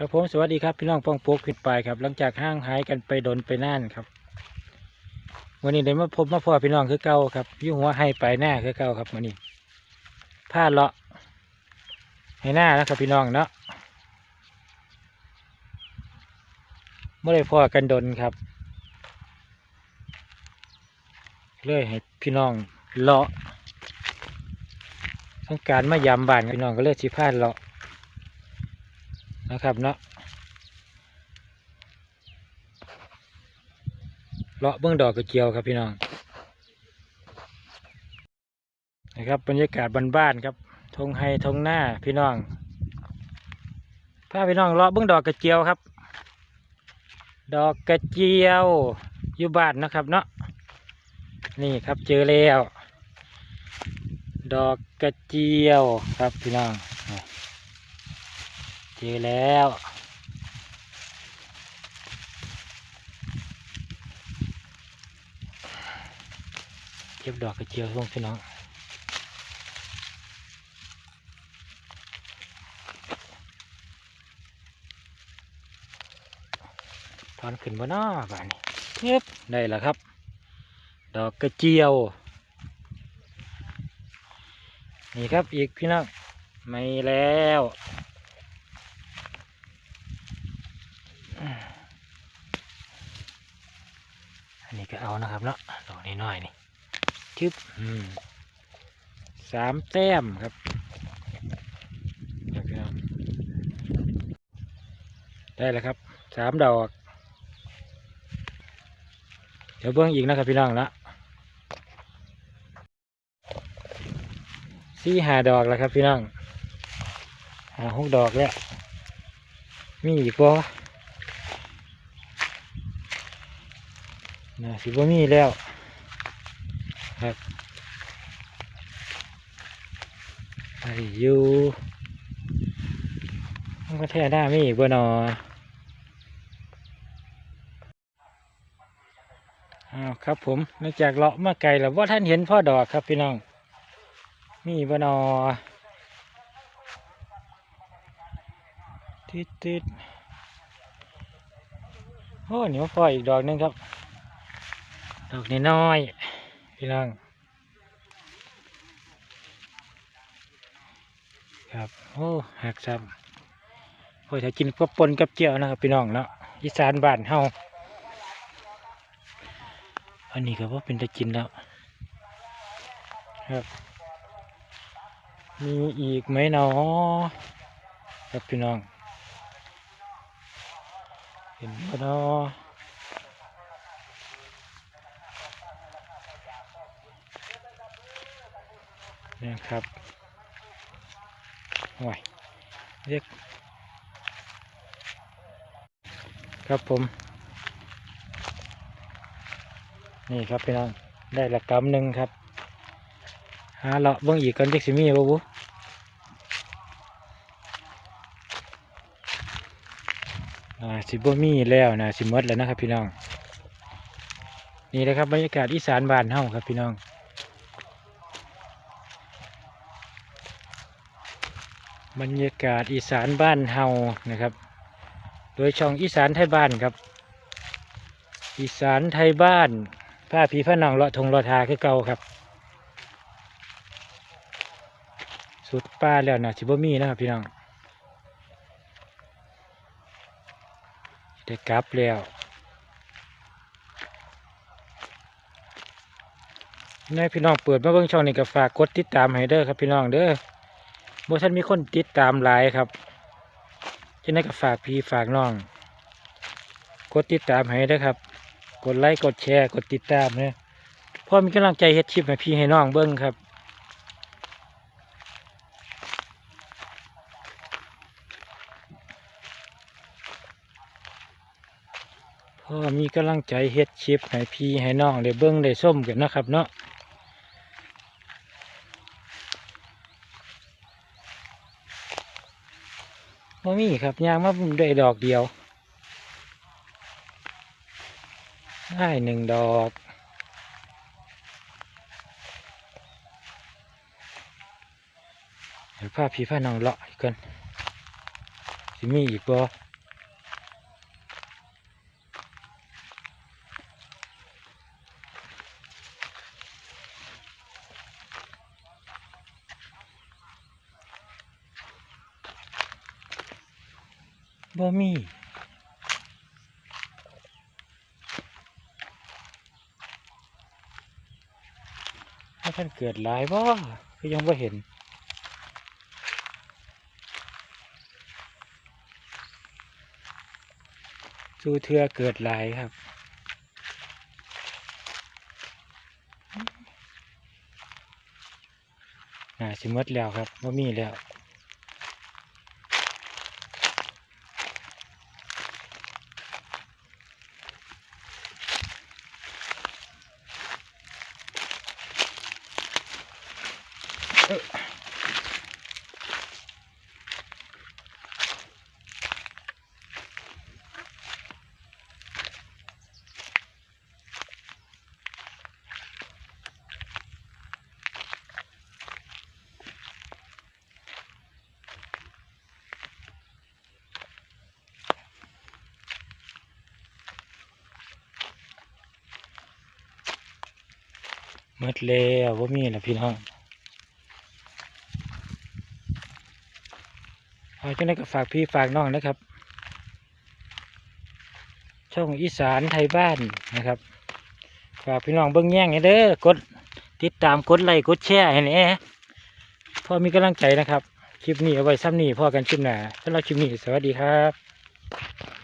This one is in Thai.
ครับผมสวัสดีครับพี่น้องปองโป๊กขึ้นไปครับ หลังจากห่างหายกันไปโดนไปน่านครับ วันนี้ได้มาพบมาพ่อพี่น้องคือเก่าครับยุ่หัวให้ไปหน้าคือเก่าครับวันนี้ผ้าเลาะให้หน้านะครับพี่น้องเนาะเมื่อไรพ่อกันดนครับเลยให้พี่น้องเลาะต้องการมายามบ้านพี่น้องก็เลยสิพาเลาะ นะครับเนาะเลาะเบื้องดอกกระเจียวครับพี่น้องนะครับบรรยากาศบ้านๆครับทงไฮทงหน้าพี่น้องพาพี่น้องเลาะเบื้องดอกกระเจียวครับ ดอกกระเจียวอยู่บ้านนะครับเนาะนี่ครับเจอแล้ว ดอกกระเจียวครับพี่น้อง เจอแล้วเก็บดอกกระเจียวลงพี่น้องถอนขึ้นบนน้าบ้านนี้เก็บได้แล้วครับ ดอกกระเจียว นี่ครับอีกพี่น้องไม่แล้ว อันนี้ก็ เอานะครับเนาะดอกนี้น้อยนี่ชึบสามแต้มครับได้แล้วครับสามดอก เดี๋ยวเบิ้งอีกนะครับพี่น้องละสี่หาดอกแล้วครับพี่น้องหาหกดอกแล้วมีอีกบ่ นะ สิบ่มีแล้วครับไปอยู่มันก็แท้หน้ามีบ่นออ้าวครับผมนอกจากเลาะมาไกลแล้วว่าท่านเห็นพ่อดอกครับพี่น้อง มีบ่นอติดติดโอ้เหนี่มาพ่ออีกดอกหนึงครับ ดอกน้อยๆพี่น้องครับโอ้หักซ้ำโอ้ยถ้ากินกับปนกับเจียวนะครับพี่น้องเนาะอีสานบ้านเฮาอันนี้ก็ว่าเป็นตะกินแล้วครับ มีอีกไหมเนาะครับพี่น้องเห็นบ่เนาะ นะครับห่วยเรียกครับผม นี่ครับพี่น้องได้ละกำหนึ่งครับหาเลาะเบิ่งอีกกันจักสิมีบ่บุอ่าสิบ่มีแล้วนะสิมดแล้วนะครับพี่น้อง นี่นะครับบรรยากาศอีสานบ้านเฮาครับพี่น้อง บรรยากาศอีสานบ้านเฮานะครับ โดยช่องอีสานไทยบ้านครับ อีสานไทยบ้านผ้าผีผ้าหนังเลาะทงเลาะทาคือเก่าครับ สุดป้าแล้วนะชิบมีนะครับพี่น้องได้กลับแล้วนายพี่น้องเปิดมาเบิ่งช่องนี้ก็ฝากกดติดตามให้เด้อครับพี่น้องเด้อ บ่ท่านมีคนติดตามหลายครับจะได้ก็ฝากพี่ฝากน้อง กดติดตามให้ด้วยครับ กดไลค์กดแชร์กดติดตามเนี่ยพ่อมีกำลังใจเฮ็ดคลิปให้พี่ให้น้องเบิ้งครับพ่อมีกำลังใจเฮ็ดคลิปให้พี่ให้น้องได้เบิ้งได้ส้มกันนะครับเนาะ บ่มีครับยางมาได้ดอกเดียว ได้หนึ่งดอก เดี๋ยวพาผีผ้านองเลาะอีกก่อนสิมีอีกบ่ บ่มีถ้าท่านเกิดหลายบ่ก็ยังบ่เห็นสูเทือเกิดหลายครับน่าสิมดแล้วครับว่ามีแล้ว หมดแล้วว่ามีแล้วพี่น้องเอาจังไดก็ฝากพี่ฝากน้องนะครับ ช่องอีสานไทยบ้านนะครับ ฝากพี่น้องเบิ้งแย่งให้เด้อกดติดตามกดไลค์กดแชร์ให้แน่พ่อมีกำลังใจนะครับ คลิปนี้เอาไว้ซ้ำนี้พอกันคลิปหน้าสำหรับคลิปนี้สวัสดีครับ